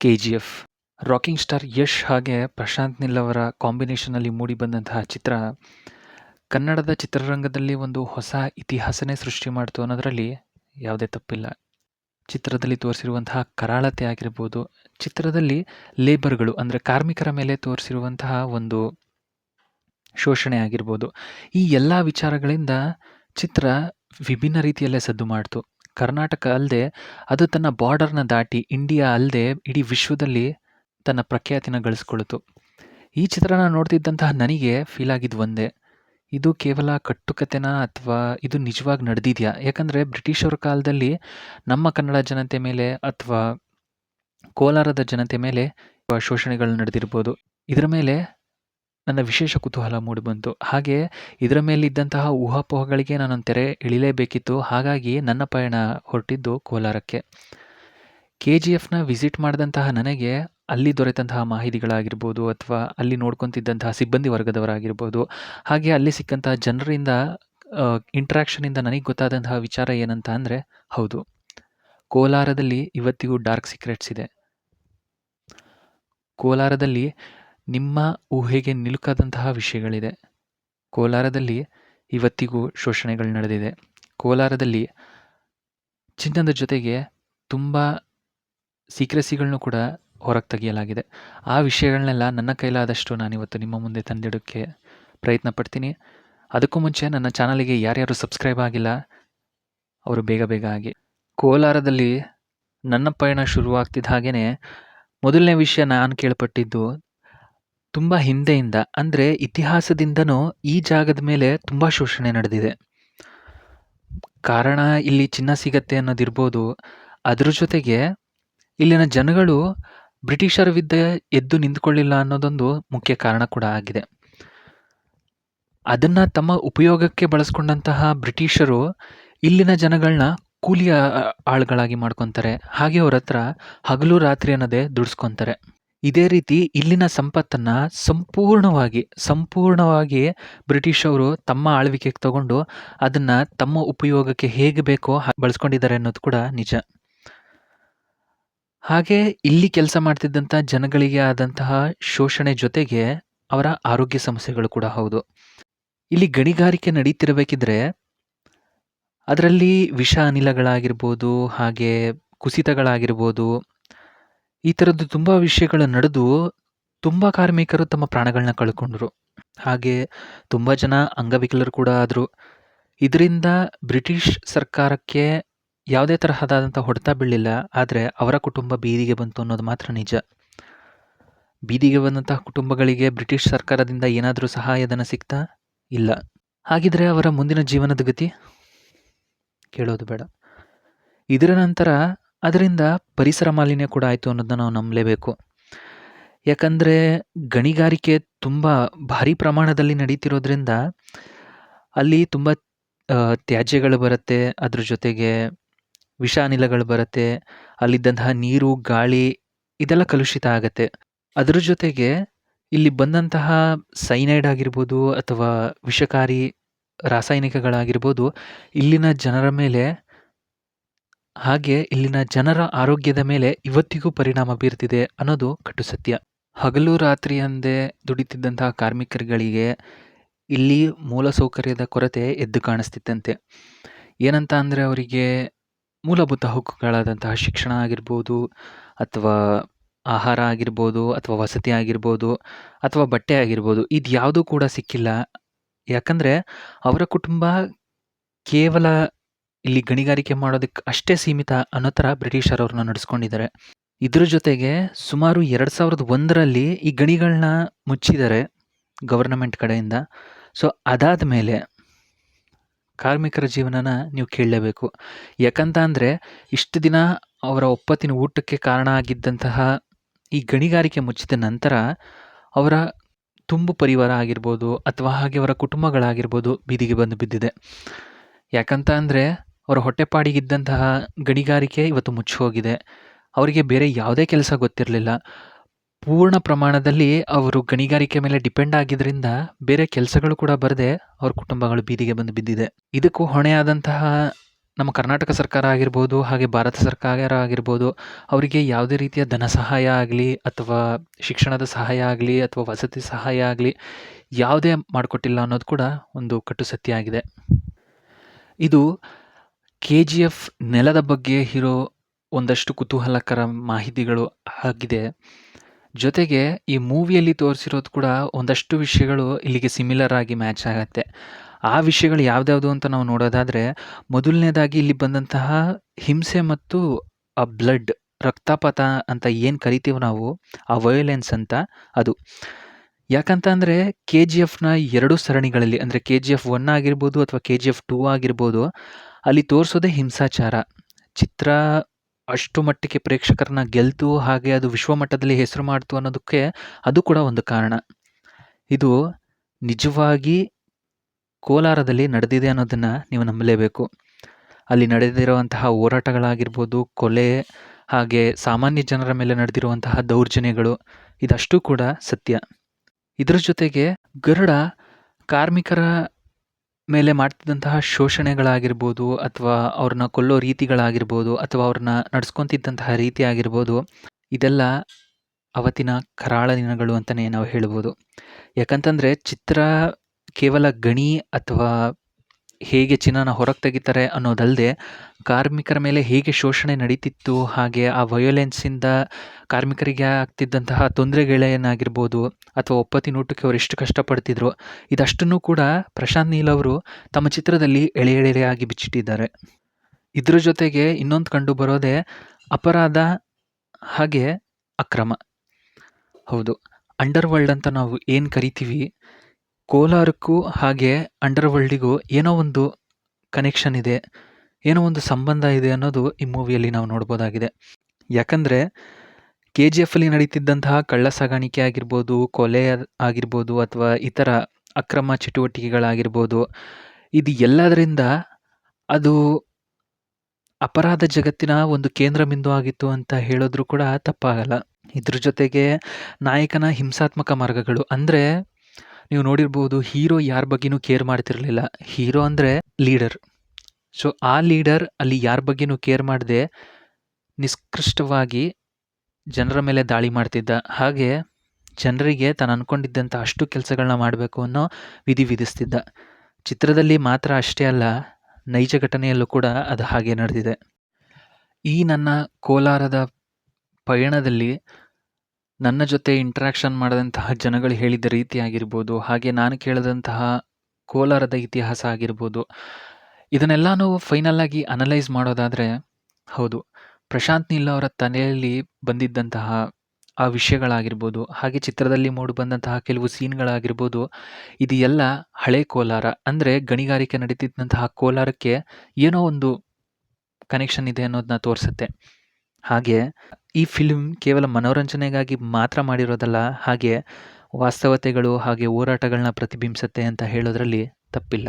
KGF. Rocking star Yash ಹಾಗೆ ಪ್ರಶಾಂತ್ ನಿಲ್ ಅವರ ಕಾಂಬಿನೇಷನಲ್ಲಿ ಮೂಡಿಬಂದಂತಹ ಚಿತ್ರ. ಕನ್ನಡದ ಚಿತ್ರರಂಗದಲ್ಲಿ ಒಂದು ಹೊಸ ಇತಿಹಾಸನೇ ಸೃಷ್ಟಿ ಮಾಡ್ತು ಅನ್ನೋದರಲ್ಲಿ ಯಾವುದೇ ತಪ್ಪಿಲ್ಲ. ಚಿತ್ರದಲ್ಲಿ ತೋರಿಸಿರುವಂತಹ ಕರಾಳತೆ ಆಗಿರ್ಬೋದು, ಚಿತ್ರದಲ್ಲಿ ಲೇಬರ್ಗಳು ಅಂದರೆ ಕಾರ್ಮಿಕರ ಮೇಲೆ ತೋರಿಸಿರುವಂತಹ ಒಂದು ಶೋಷಣೆ ಆಗಿರ್ಬೋದು, ಈ ಎಲ್ಲ ವಿಚಾರಗಳಿಂದ ಚಿತ್ರ ವಿಭಿನ್ನ ರೀತಿಯಲ್ಲೇ ಸದ್ದು ಮಾಡ್ತು. ಕರ್ನಾಟಕ ಅಲ್ಲದೆ ಅದು ತನ್ನ ಬಾರ್ಡರ್ನ ದಾಟಿ ಇಂಡಿಯಾ ಅಲ್ಲದೆ ಇಡೀ ವಿಶ್ವದಲ್ಲಿ ತನ್ನ ಪ್ರಖ್ಯಾತಿನ ಗಳಿಸ್ಕೊಳ್ತು ಈ ಚಿತ್ರನ ನೋಡ್ತಿದ್ದಂತಹ ನನಗೆ ಫೀಲ್ ಆಗಿದ್ದು ಒಂದೇ. ಇದು ಕೇವಲ ಕಟ್ಟುಕತೆನ ಅಥವಾ ಇದು ನಿಜವಾಗಿ ನಡೆದಿದೆಯಾ? ಯಾಕಂದರೆ ಬ್ರಿಟಿಷರ ಕಾಲದಲ್ಲಿ ನಮ್ಮ ಕನ್ನಡ ಜನತೆ ಮೇಲೆ ಅಥವಾ ಕೋಲಾರದ ಜನತೆ ಮೇಲೆ ಶೋಷಣೆಗಳು ನಡೆದಿರ್ಬೋದು. ಇದರ ಮೇಲೆ ನನ್ನ ವಿಶೇಷ ಕುತೂಹಲ ಮೂಡಿಬಂತು ಹಾಗೆ ಇದರ ಮೇಲಿದ್ದಂತಹ ಊಹಾಪೋಹಗಳಿಗೆ ನಾನೊಂದು ತೆರೆ ಇಳಿಲೇಬೇಕಿತ್ತು. ಹಾಗಾಗಿ ನನ್ನ ಪಯಣ ಹೊರಟಿದ್ದು ಕೋಲಾರಕ್ಕೆ. ಕೆ ಜಿ ಎಫ್ನ ವಿಸಿಟ್ ಮಾಡಿದಂತಹ ನನಗೆ ಅಲ್ಲಿ ದೊರೆತಂತಹ ಮಾಹಿತಿಗಳಾಗಿರ್ಬೋದು ಅಥವಾ ಅಲ್ಲಿ ನೋಡ್ಕೊತಿದ್ದಂತಹ ಸಿಬ್ಬಂದಿ ವರ್ಗದವರಾಗಿರ್ಬೋದು. ಹಾಗೆ ಅಲ್ಲಿ ಸಿಕ್ಕಂತಹ ಜನರಿಂದ ಇಂಟ್ರ್ಯಾಕ್ಷನಿಂದ ನನಗೆ ಗೊತ್ತಾದಂತಹ ವಿಚಾರ ಏನಂತ ಅಂದರೆ ಹೌದು. ಕೋಲಾರದಲ್ಲಿ ಇವತ್ತಿಗೂ ಡಾರ್ಕ್ ಸೀಕ್ರೆಟ್ಸ್ ಇದೆ. ಕೋಲಾರದಲ್ಲಿ ನಿಮ್ಮ ಊಹೆಗೆ ನಿಲುಕದಂತಹ ವಿಷಯಗಳಿದೆ. ಕೋಲಾರದಲ್ಲಿ ಇವತ್ತಿಗೂ ಶೋಷಣೆಗಳು ನಡೆದಿದೆ. ಕೋಲಾರದಲ್ಲಿ ಚಿನ್ನದ ಜೊತೆಗೆ ತುಂಬ ಸೀಕ್ರೆಸಿಗಳನ್ನು ಕೂಡ ಹೊರಗೆ ತೆಗೆಯಲಾಗಿದೆ. ಆ ವಿಷಯಗಳನ್ನೆಲ್ಲ ನನ್ನ ಕೈಲಾದಷ್ಟು ನಾನಿವತ್ತು ನಿಮ್ಮ ಮುಂದೆ ತಂದಿಡೋಕ್ಕೆ ಪ್ರಯತ್ನ ಪಡ್ತೀನಿ. ಅದಕ್ಕೂ ಮುಂಚೆ ನನ್ನ ಚಾನಲಿಗೆ ಯಾರ್ಯಾರು ಸಬ್ಸ್ಕ್ರೈಬ್ ಆಗಿಲ್ಲ, ಅವರು ಬೇಗ ಬೇಗ ಆಗಿ. ಕೋಲಾರದಲ್ಲಿ ನನ್ನ ಪಯಣ ಶುರುವಾಗ್ತಿದ್ದ ಹಾಗೆಯೇ ಮೊದಲನೇ ವಿಷಯ ನಾನು ಕೇಳ್ಪಟ್ಟಿದ್ದು ತುಂಬ ಹಿಂದೆಯಿಂದ, ಅಂದರೆ ಇತಿಹಾಸದಿಂದನೂ ಈ ಜಾಗದ ಮೇಲೆ ತುಂಬ ಶೋಷಣೆ ನಡೆದಿದೆ. ಕಾರಣ ಇಲ್ಲಿ ಚಿನ್ನ ಸಿಗತ್ತೆ ಅನ್ನೋದಿರ್ಬೋದು. ಅದ್ರ ಜೊತೆಗೆ ಇಲ್ಲಿನ ಜನಗಳು ಬ್ರಿಟಿಷರ ವಿದ್ಯೆ ಎದ್ದು ನಿಂತ್ಕೊಳ್ಳಿಲ್ಲ ಅನ್ನೋದೊಂದು ಮುಖ್ಯ ಕಾರಣ ಕೂಡ ಆಗಿದೆ. ಅದನ್ನು ತಮ್ಮ ಉಪಯೋಗಕ್ಕೆ ಬಳಸ್ಕೊಂಡಂತಹ ಬ್ರಿಟಿಷರು ಇಲ್ಲಿನ ಜನಗಳನ್ನ ಕೂಲಿಯ ಆಳುಗಳಾಗಿ ಮಾಡ್ಕೊತಾರೆ. ಹಾಗೆ ಅವ್ರ ಹಗಲು ರಾತ್ರಿ ಅನ್ನೋದೇ ದುಡಿಸ್ಕೊತಾರೆ. ಇದೇ ರೀತಿ ಇಲ್ಲಿನ ಸಂಪತ್ತನ್ನು ಸಂಪೂರ್ಣವಾಗಿ ಸಂಪೂರ್ಣವಾಗಿ ಬ್ರಿಟಿಷ್ ಅವರು ತಮ್ಮ ಆಳ್ವಿಕೆಗೆ ತಗೊಂಡು ಅದನ್ನು ತಮ್ಮ ಉಪಯೋಗಕ್ಕೆ ಹೇಗೆ ಬೇಕೋ ಬಳಸ್ಕೊಂಡಿದ್ದಾರೆ ಅನ್ನೋದು ಕೂಡ ನಿಜ. ಹಾಗೆ ಇಲ್ಲಿ ಕೆಲಸ ಮಾಡ್ತಿದ್ದಂಥ ಜನಗಳಿಗೆ ಆದಂತಹ ಶೋಷಣೆ ಜೊತೆಗೆ ಅವರ ಆರೋಗ್ಯ ಸಮಸ್ಯೆಗಳು ಕೂಡ ಹೌದು. ಇಲ್ಲಿ ಗಣಿಗಾರಿಕೆ ನಡೀತಿರಬೇಕಿದ್ರೆ ಅದರಲ್ಲಿ ವಿಷ ಅನಿಲಗಳಾಗಿರ್ಬೋದು ಹಾಗೆ ಕುಸಿತಗಳಾಗಿರ್ಬೋದು ಈ ಥರದ್ದು ತುಂಬ ವಿಷಯಗಳು ನಡೆದು ತುಂಬ ಕಾರ್ಮಿಕರು ತಮ್ಮ ಪ್ರಾಣಗಳನ್ನ ಕಳ್ಕೊಂಡ್ರು. ಹಾಗೆ ತುಂಬ ಜನ ಅಂಗವಿಕಲರು ಕೂಡ ಆದರು. ಇದರಿಂದ ಬ್ರಿಟಿಷ್ ಸರ್ಕಾರಕ್ಕೆ ಯಾವುದೇ ತರಹದಾದಂಥ ಹೊಡೆತ ಬೀಳಲಿಲ್ಲ. ಆದರೆ ಅವರ ಕುಟುಂಬ ಬೀದಿಗೆ ಬಂತು ಅನ್ನೋದು ಮಾತ್ರ ನಿಜ. ಬೀದಿಗೆ ಬಂದಂತಹ ಕುಟುಂಬಗಳಿಗೆ ಬ್ರಿಟಿಷ್ ಸರ್ಕಾರದಿಂದ ಏನಾದರೂ ಸಹಾಯಧನ ಸಿಗ್ತಾ ಇಲ್ಲ. ಹಾಗಿದ್ರೆ ಅವರ ಮುಂದಿನ ಜೀವನದ ಗತಿ? ಕೇಳೋದು ಬೇಡ. ಇದರ ನಂತರ ಅದರಿಂದ ಪರಿಸರ ಮಾಲಿನ್ಯ ಕೂಡ ಆಯಿತು ಅನ್ನೋದನ್ನ ನಾವು ನಂಬಲೇಬೇಕು. ಯಾಕಂದರೆ ಗಣಿಗಾರಿಕೆ ತುಂಬ ಭಾರಿ ಪ್ರಮಾಣದಲ್ಲಿ ನಡೀತಿರೋದ್ರಿಂದ ಅಲ್ಲಿ ತುಂಬ ತ್ಯಾಜ್ಯಗಳು ಬರುತ್ತೆ, ಅದ್ರ ಜೊತೆಗೆ ವಿಷ ಅನಿಲಗಳು ಬರುತ್ತೆ, ಅಲ್ಲಿದ್ದಂತಹ ನೀರು, ಗಾಳಿ ಇದೆಲ್ಲ ಕಲುಷಿತ ಆಗತ್ತೆ. ಅದ್ರ ಜೊತೆಗೆ ಇಲ್ಲಿ ಬಂದಂತಹ ಸೈನೈಡ್ ಆಗಿರ್ಬೋದು ಅಥವಾ ವಿಷಕಾರಿ ರಾಸಾಯನಿಕಗಳಾಗಿರ್ಬೋದು ಇಲ್ಲಿನ ಜನರ ಮೇಲೆ ಹಾಗೆ ಇಲ್ಲಿನ ಜನರ ಆರೋಗ್ಯದ ಮೇಲೆ ಇವತ್ತಿಗೂ ಪರಿಣಾಮ ಬೀರ್ತಿದೆ ಅನ್ನೋದು ಕಟು ಸತ್ಯ. ಹಗಲು ರಾತ್ರಿ ಅಂದೇ ದುಡಿತಿದ್ದಂತಹ ಕಾರ್ಮಿಕರುಗಳಿಗೆ ಇಲ್ಲಿ ಮೂಲಸೌಕರ್ಯದ ಕೊರತೆ ಎದ್ದು ಕಾಣಿಸ್ತಿತ್ತಂತೆ. ಏನಂತ ಅಂದರೆ ಅವರಿಗೆ ಮೂಲಭೂತ ಹಕ್ಕುಗಳಾದಂತಹ ಶಿಕ್ಷಣ ಆಗಿರ್ಬೋದು, ಅಥವಾ ಆಹಾರ ಆಗಿರ್ಬೋದು, ಅಥವಾ ವಸತಿ ಆಗಿರ್ಬೋದು, ಅಥವಾ ಬಟ್ಟೆ ಆಗಿರ್ಬೋದು ಇದು ಯಾವುದೂ ಕೂಡ ಸಿಕ್ಕಿಲ್ಲ. ಯಾಕಂದರೆ ಅವರ ಕುಟುಂಬ ಕೇವಲ ಇಲ್ಲಿ ಗಣಿಗಾರಿಕೆ ಮಾಡೋದಕ್ಕೆ ಅಷ್ಟೇ ಸೀಮಿತ ಅನ್ನೋ ಥರ ಬ್ರಿಟಿಷರು ಅವ್ರನ್ನ ನಡೆಸ್ಕೊಂಡಿದ್ದಾರೆ. ಇದ್ರ ಜೊತೆಗೆ ಸುಮಾರು ಎರಡು ಸಾವಿರದ ಒಂದರಲ್ಲಿ ಈ ಗಣಿಗಳನ್ನ ಮುಚ್ಚಿದ್ದಾರೆ ಗವರ್ನಮೆಂಟ್ ಕಡೆಯಿಂದ. ಸೊ ಅದಾದ ಮೇಲೆ ಕಾರ್ಮಿಕರ ಜೀವನನ ನೀವು ಕೇಳಲೇಬೇಕು. ಯಾಕಂತ ಅಂದರೆ ಇಷ್ಟು ದಿನ ಅವರ ಒಪ್ಪತ್ತಿನ ಊಟಕ್ಕೆ ಕಾರಣ ಆಗಿದ್ದಂತಹ ಈ ಗಣಿಗಾರಿಕೆ ಮುಚ್ಚಿದ ನಂತರ ಅವರ ತುಂಬು ಪರಿವಾರ ಆಗಿರ್ಬೋದು ಅಥವಾ ಹಾಗೆ ಅವರ ಕುಟುಂಬಗಳಾಗಿರ್ಬೋದು ಬೀದಿಗೆ ಬಂದು ಬಿದ್ದಿದೆ. ಯಾಕಂತ ಅಂದರೆ ಅವರ ಹೊಟ್ಟೆಪಾಡಿಗಿದ್ದಂತಹ ಗಣಿಗಾರಿಕೆ ಇವತ್ತು ಮುಚ್ಚಿ ಹೋಗಿದೆ ಅವರಿಗೆ ಬೇರೆ ಯಾವುದೇ ಕೆಲಸ ಗೊತ್ತಿರಲಿಲ್ಲ. ಪೂರ್ಣ ಪ್ರಮಾಣದಲ್ಲಿ ಅವರು ಗಣಿಗಾರಿಕೆ ಮೇಲೆ ಡಿಪೆಂಡ್ ಆಗಿದ್ದರಿಂದ ಬೇರೆ ಕೆಲಸಗಳು ಕೂಡ ಬರದೆ ಅವ್ರ ಕುಟುಂಬಗಳು ಬೀದಿಗೆ ಬಂದು ಬಿದ್ದಿದೆ. ಇದಕ್ಕೂ ಹೊಣೆಯಾದಂತಹ ನಮ್ಮ ಕರ್ನಾಟಕ ಸರ್ಕಾರ ಆಗಿರ್ಬೋದು, ಹಾಗೆ ಭಾರತ ಸರ್ಕಾರ ಆಗಿರ್ಬೋದು, ಅವರಿಗೆ ಯಾವುದೇ ರೀತಿಯ ಧನ ಸಹಾಯ ಆಗಲಿ ಅಥವಾ ಶಿಕ್ಷಣದ ಸಹಾಯ ಆಗಲಿ ಅಥವಾ ವಸತಿ ಸಹಾಯ ಆಗಲಿ ಯಾವುದೇ ಮಾಡಿಕೊಟ್ಟಿಲ್ಲ ಅನ್ನೋದು ಕೂಡ ಒಂದು ಕಟ್ಟು ಸತ್ಯ ಆಗಿದೆ. ಇದು ಕೆ.ಜಿ.ಎಫ್ ನೆಲದ ಬಗ್ಗೆ ಇರೋ ಒಂದಷ್ಟು ಕುತೂಹಲಕರ ಮಾಹಿತಿಗಳು ಆಗಿದೆ. ಜೊತೆಗೆ ಈ ಮೂವಿಯಲ್ಲಿ ತೋರಿಸಿರೋದು ಕೂಡ ಒಂದಷ್ಟು ವಿಷಯಗಳು ಇಲ್ಲಿಗೆ ಸಿಮಿಲರ್ ಆಗಿ ಮ್ಯಾಚ್ ಆಗತ್ತೆ. ಆ ವಿಷಯಗಳು ಯಾವ್ದ್ಯಾವ್ದು ಅಂತ ನಾವು ನೋಡೋದಾದರೆ ಮೊದಲನೇದಾಗಿ ಇಲ್ಲಿ ಬಂದಂತಹ ಹಿಂಸೆ ಮತ್ತು ಆ ಬ್ಲಡ್ ರಕ್ತಪಾತ ಅಂತ ಏನು ಕರಿತೀವಿ ನಾವು, ಆ ವಯೋಲೆನ್ಸ್ ಅಂತ ಅದು. ಯಾಕಂತ ಅಂದರೆ ಕೆ ಜಿ ಎಫ್ನ ಎರಡು ಸರಣಿಗಳಲ್ಲಿ ಅಂದರೆ ಕೆ ಜಿ ಎಫ್ ಒನ್ ಆಗಿರ್ಬೋದು ಅಥವಾ ಕೆ ಜಿ ಎಫ್ ಟೂ ಆಗಿರ್ಬೋದು, ಅಲ್ಲಿ ತೋರಿಸೋದೇ ಹಿಂಸಾಚಾರ. ಚಿತ್ರ ಅಷ್ಟು ಮಟ್ಟಿಗೆ ಪ್ರೇಕ್ಷಕರನ್ನ ಗೆಲ್ತು, ಹಾಗೆ ಅದು ವಿಶ್ವಮಟ್ಟದಲ್ಲಿ ಹೆಸರು ಮಾಡ್ತು ಅನ್ನೋದಕ್ಕೆ ಅದು ಕೂಡ ಒಂದು ಕಾರಣ. ಇದು ನಿಜವಾಗಿ ಕೋಲಾರದಲ್ಲಿ ನಡೆದಿದೆ ಅನ್ನೋದನ್ನು ನೀವು ನಂಬಲೇಬೇಕು. ಅಲ್ಲಿ ನಡೆದಿರುವಂತಹ ಹೋರಾಟಗಳಾಗಿರ್ಬೋದು, ಕೊಲೆ, ಹಾಗೆ ಸಾಮಾನ್ಯ ಜನರ ಮೇಲೆ ನಡೆದಿರುವಂತಹ ದೌರ್ಜನ್ಯಗಳು ಇದಷ್ಟು ಕೂಡ ಸತ್ಯ. ಇದರ ಜೊತೆಗೆ ಗರುಡ ಕಾರ್ಮಿಕರ ಮೇಲೆ ಮಾಡ್ತಿದ್ದಂತಹ ಶೋಷಣೆಗಳಾಗಿರ್ಬೋದು, ಅಥವಾ ಅವ್ರನ್ನ ಕೊಲ್ಲೋ ರೀತಿಗಳಾಗಿರ್ಬೋದು, ಅಥವಾ ಅವ್ರನ್ನ ನಡ್ಸ್ಕೊತಿದ್ದಂತಹ ರೀತಿ ಆಗಿರ್ಬೋದು, ಇದೆಲ್ಲ ಅವತ್ತಿನ ಕರಾಳ ದಿನಗಳು ಅಂತಲೇ ನಾವು ಹೇಳ್ಬೋದು. ಯಾಕಂತಂದರೆ ಚಿತ್ರ ಕೇವಲ ಗಣಿ ಅಥವಾ ಹೇಗೆ ಚಿನ್ನನ ಹೊರಗೆ ತೆಗಿತಾರೆ ಅನ್ನೋದಲ್ಲದೆ ಕಾರ್ಮಿಕರ ಮೇಲೆ ಹೇಗೆ ಶೋಷಣೆ ನಡೀತಿತ್ತು, ಹಾಗೆ ಆ ವಯೋಲೆನ್ಸಿಂದ ಕಾರ್ಮಿಕರಿಗೆ ಆಗ್ತಿದ್ದಂತಹ ತೊಂದರೆಗಳೇನಾಗಿರ್ಬೋದು, ಅಥವಾ ಒಪ್ಪತ್ತಿನೂಟಕ್ಕೆ ಅವರು ಎಷ್ಟು ಕಷ್ಟಪಡ್ತಿದ್ರು, ಇದಷ್ಟನ್ನೂ ಕೂಡ ಪ್ರಶಾಂತ್ ನೀಲ್ ಅವರು ತಮ್ಮ ಚಿತ್ರದಲ್ಲಿ ಎಳೆ ಎಳೆಯಾಗಿ ಬಿಚ್ಚಿಟ್ಟಿದ್ದಾರೆ. ಇದ್ರ ಜೊತೆಗೆ ಇನ್ನೊಂದು ಕಂಡು ಬರೋದೇ ಅಪರಾಧ ಹಾಗೆ ಅಕ್ರಮ. ಹೌದು, ಅಂಡರ್ ವರ್ಲ್ಡ್ ಅಂತ ನಾವು ಏನು ಕರಿತೀವಿ, ಕೋಲಾರಕ್ಕೂ ಹಾಗೆ ಅಂಡರ್ ವರ್ಲ್ಡಿಗೂ ಏನೋ ಒಂದು ಕನೆಕ್ಷನ್ ಇದೆ, ಏನೋ ಒಂದು ಸಂಬಂಧ ಇದೆ ಅನ್ನೋದು ಈ ಮೂವಿಯಲ್ಲಿ ನಾವು ನೋಡ್ಬೋದಾಗಿದೆ. ಯಾಕಂದರೆ ಯಾಕಂದ್ರೆ ಜಿ ಅಲ್ಲಿ ನಡೀತಿದ್ದಂತಹ ಕಳ್ಳ ಸಾಗಾಣಿಕೆ ಆಗಿರ್ಬೋದು, ಕೊಲೆ ಆಗಿರ್ಬೋದು, ಅಥವಾ ಇತರ ಅಕ್ರಮ ಚಟುವಟಿಕೆಗಳಾಗಿರ್ಬೋದು, ಇದು ಎಲ್ಲದರಿಂದ ಅದು ಅಪರಾಧ ಜಗತ್ತಿನ ಒಂದು ಕೇಂದ್ರ ಬಿಂದು ಆಗಿತ್ತು ಅಂತ ಹೇಳಿದ್ರು ಕೂಡ ತಪ್ಪಾಗಲ್ಲ. ಇದ್ರ ಜೊತೆಗೆ ನಾಯಕನ ಹಿಂಸಾತ್ಮಕ ಮಾರ್ಗಗಳು ಅಂದ್ರೆ ನೀವು ನೋಡಿರ್ಬೋದು ಹೀರೋ ಯಾರ ಬಗ್ಗೆನೂ ಕೇರ್ ಮಾಡ್ತಿರಲಿಲ್ಲ ಹೀರೋ ಅಂದರೆ ಲೀಡರ್. ಸೊ ಆ ಲೀಡರ್ ಅಲ್ಲಿ ಯಾರ ಬಗ್ಗೆನೂ ಕೇರ್ ಮಾಡದೆ ನಿಷ್ಕೃಷ್ಟವಾಗಿ ಜನರ ಮೇಲೆ ದಾಳಿ ಮಾಡ್ತಿದ್ದ. ಹಾಗೆ ಜನರಿಗೆ ತಾನು ಅಂದ್ಕೊಂಡಿದ್ದಂಥ ಅಷ್ಟು ಕೆಲಸಗಳನ್ನ ಮಾಡಬೇಕು ಅನ್ನೋ ವಿಧಿ ವಿಧಿಸ್ತಿದ್ದ. ಚಿತ್ರದಲ್ಲಿ ಮಾತ್ರ ಅಷ್ಟೇ ಅಲ್ಲ, ನೈಜ ಘಟನೆಯಲ್ಲೂ ಕೂಡ ಅದು ಹಾಗೆ ನಡೆದಿದೆ. ಈ ನನ್ನ ಕೋಲಾರದ ಪಯಣದಲ್ಲಿ ನನ್ನ ಜೊತೆ ಇಂಟ್ರಾಕ್ಷನ್ ಮಾಡಿದಂತಹ ಜನಗಳು ಹೇಳಿದ ರೀತಿ ಆಗಿರ್ಬೋದು, ಹಾಗೆ ನಾನು ಕೇಳಿದಂತಹ ಕೋಲಾರದ ಇತಿಹಾಸ ಆಗಿರ್ಬೋದು, ಇದನ್ನೆಲ್ಲಾನು ಫೈನಲ್ ಆಗಿ ಅನಲೈಸ್ ಮಾಡೋದಾದ್ರೆ, ಹೌದು ಪ್ರಶಾಂತ್ ನೀಲ್ ಅವರ ತಲೆಯಲ್ಲಿ ಬಂದಿದ್ದಂತಹ ಆ ವಿಷಯಗಳಾಗಿರ್ಬೋದು, ಹಾಗೆ ಚಿತ್ರದಲ್ಲಿ ಮೂಡಿಬಂದಂತಹ ಕೆಲವು ಸೀನ್‌ಗಳಾಗಿರ್ಬೋದು, ಇದು ಎಲ್ಲ ಹಳೇ ಕೋಲಾರ ಅಂದ್ರೆ ಗಣಿಗಾರಿಕೆ ನಡೀತಿದ್ದಂತಹ ಕೋಲಾರಕ್ಕೆ ಏನೋ ಒಂದು ಕನೆಕ್ಷನ್ ಇದೆ ಅನ್ನೋದನ್ನ ತೋರಿಸುತ್ತೆ. ಹಾಗೆ ಈ ಫಿಲ್ಮ್ ಕೇವಲ ಮನೋರಂಜನೆಗಾಗಿ ಮಾತ್ರ ಮಾಡಿರೋದಲ್ಲ, ಹಾಗೆ ವಾಸ್ತವತೆಗಳು ಹಾಗೆ ಹೋರಾಟಗಳನ್ನ ಪ್ರತಿಬಿಂಬಿಸುತ್ತೆ ಅಂತ ಹೇಳೋದರಲ್ಲಿ ತಪ್ಪಿಲ್ಲ.